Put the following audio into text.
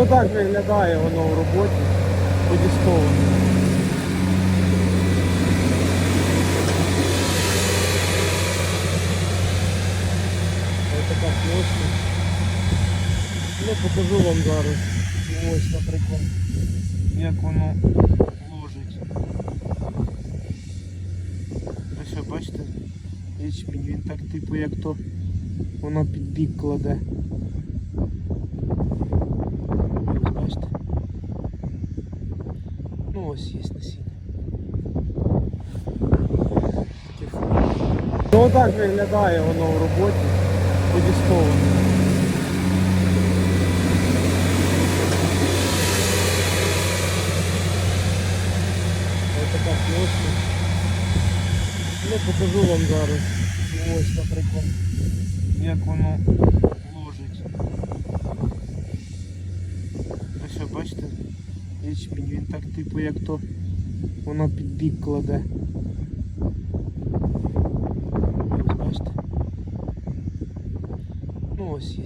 Отак виглядає воно в роботі подісковано. Ось така площа. Ну покажу вам зараз. Ось, наприклад, як воно ложить. Ось бачите, ячмінь, він так типу як то воно під бік кладе. Ось бачите. Ну ось є насіння. Ну отак виглядає воно в роботі подісковано. Ось така площа. Ну покажу вам зараз. Ось, наприклад, як воно ложить. Ви бачите, ячмінь, він так типу як то воно під бік кладе. Ось бачите. Ну ось є